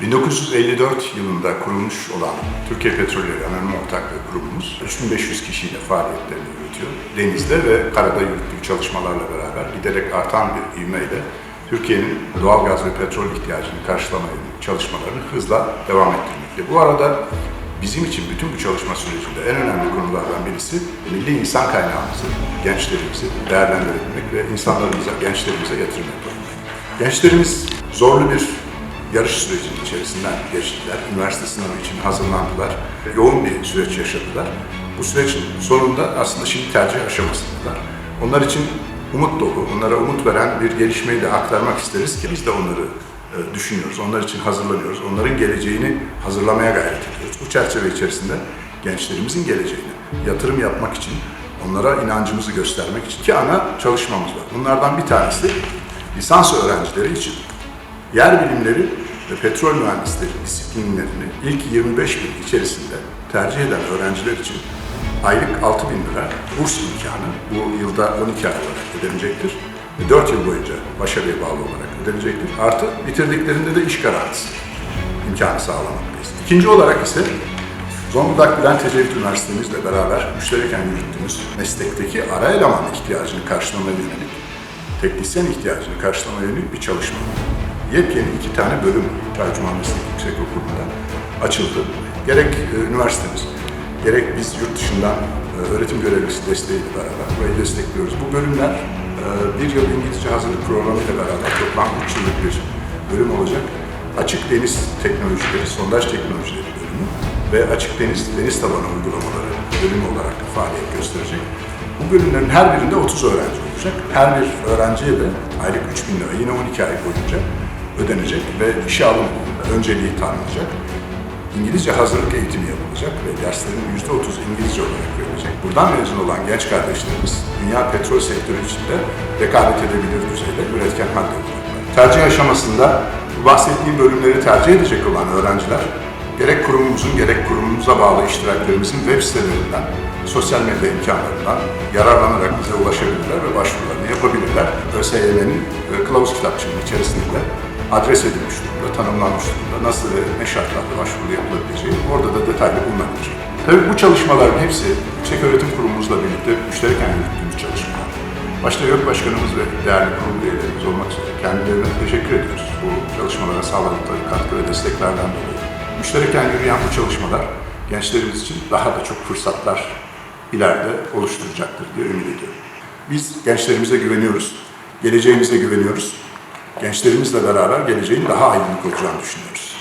1954 yılında kurulmuş olan Türkiye Petrolleri Anonim Ortaklığı Kurumumuz 3500 kişiyle faaliyetlerini yürütüyor. Denizde ve karada yürüttüğü çalışmalarla beraber giderek artan bir ivmeyle Türkiye'nin doğal gaz ve petrol ihtiyacını karşılama yönelik çalışmalarını hızla devam ettirmekte. Bu arada bizim için bütün bu çalışma sürecinde en önemli konulardan birisi milli insan kaynağımızı, gençlerimizi değerlendirebilmek ve insanlarımıza, gençlerimize yatırım yapabilmek. Gençlerimiz zorlu bir yarış sürecinin içerisinden geçtiler. Üniversite sınavı için hazırlandılar. Yoğun bir süreç yaşadılar. Bu sürecin sonunda aslında şimdi tercih aşamasındalar. Onlar için umut dolu, onlara umut veren bir gelişmeyi de aktarmak isteriz ki biz de onları e, düşünüyoruz, onlar için hazırlanıyoruz, onların geleceğini hazırlamaya gayret ediyoruz. Bu çerçeve içerisinde gençlerimizin geleceğini yatırım yapmak için, onlara inancımızı göstermek için iki ana çalışmamız var. Bunlardan bir tanesi lisans öğrencileri için yer bilimleri ve petrol mühendisleri disiplinlerini ilk 25 bin içerisinde tercih eden öğrenciler için aylık 6 bin lira burs imkanı bu yılda 12 ay olarak ödenecektir. Ve 4 yıl boyunca başarıya bağlı olarak ödenecektir. Artı bitirdiklerinde de iş garantisi imkanı sağlamaktayız. İkinci olarak ise Zonguldak Bülent Ecevit Üniversitemizle beraber müştereken yürüttüğümüz meslekteki ara eleman ihtiyacını karşılamaya yönelik, teknisyen ihtiyacını karşılamaya yönelik bir çalışma. Yepyeni iki tane bölüm Tercüman Meslek Yüksek Okulu'nda açıldı. Gerek e, üniversitemiz, gerek biz yurt dışından e, öğretim görevlisi desteğiyle beraber burayı destekliyoruz. Bu bölümler e, bir yıl İngilizce hazırlık programı ile beraber toplam 3 yıllık bir bölüm olacak. Açık deniz teknolojileri, sondaj teknolojileri bölümü ve açık deniz, deniz tabanı uygulamaları bölümü olarak da faaliyet gösterecek. Bu bölümlerin her birinde 30 öğrenci olacak. Her bir öğrenciye de aylık 3 bin lira yine 12 ay boyunca ödenecek ve işe alım önceliği tanınacak. İngilizce hazırlık eğitimi yapılacak ve derslerin %30 İngilizce olarak verilecek. Buradan mezun olan genç kardeşlerimiz dünya petrol sektörü içinde rekabet edebilir düzeyde üretken halde olacaklar. Tercih aşamasında bahsettiğim bölümleri tercih edecek olan öğrenciler gerek kurumumuzun gerek kurumumuza bağlı iştiraklerimizin web sitelerinden, sosyal medya imkanlarından yararlanarak bize ulaşabilirler ve başvurularını yapabilirler. ÖSYM'nin e, kılavuz kitapçığının içerisinde de adres edilmiş durumda, tanımlanmış durumda, nasıl ve ne şartlarda başvuru yapılabileceği orada da detaylı bulunabilir. Tabii bu çalışmaların hepsi Yüksek Öğretim Kurumumuzla birlikte müştereken yürüttüğümüz çalışmalar. Başta YÖK Başkanımız ve değerli kurul üyelerimiz olmak üzere kendilerine teşekkür ediyoruz bu çalışmalara sağladıkları katkı ve desteklerden dolayı. Müştereken yürüyen bu çalışmalar gençlerimiz için daha da çok fırsatlar ileride oluşturacaktır diye ümit ediyorum. Biz gençlerimize güveniyoruz, geleceğimize güveniyoruz. Gençlerimizle beraber geleceğin daha aydınlık olacağını düşünüyoruz.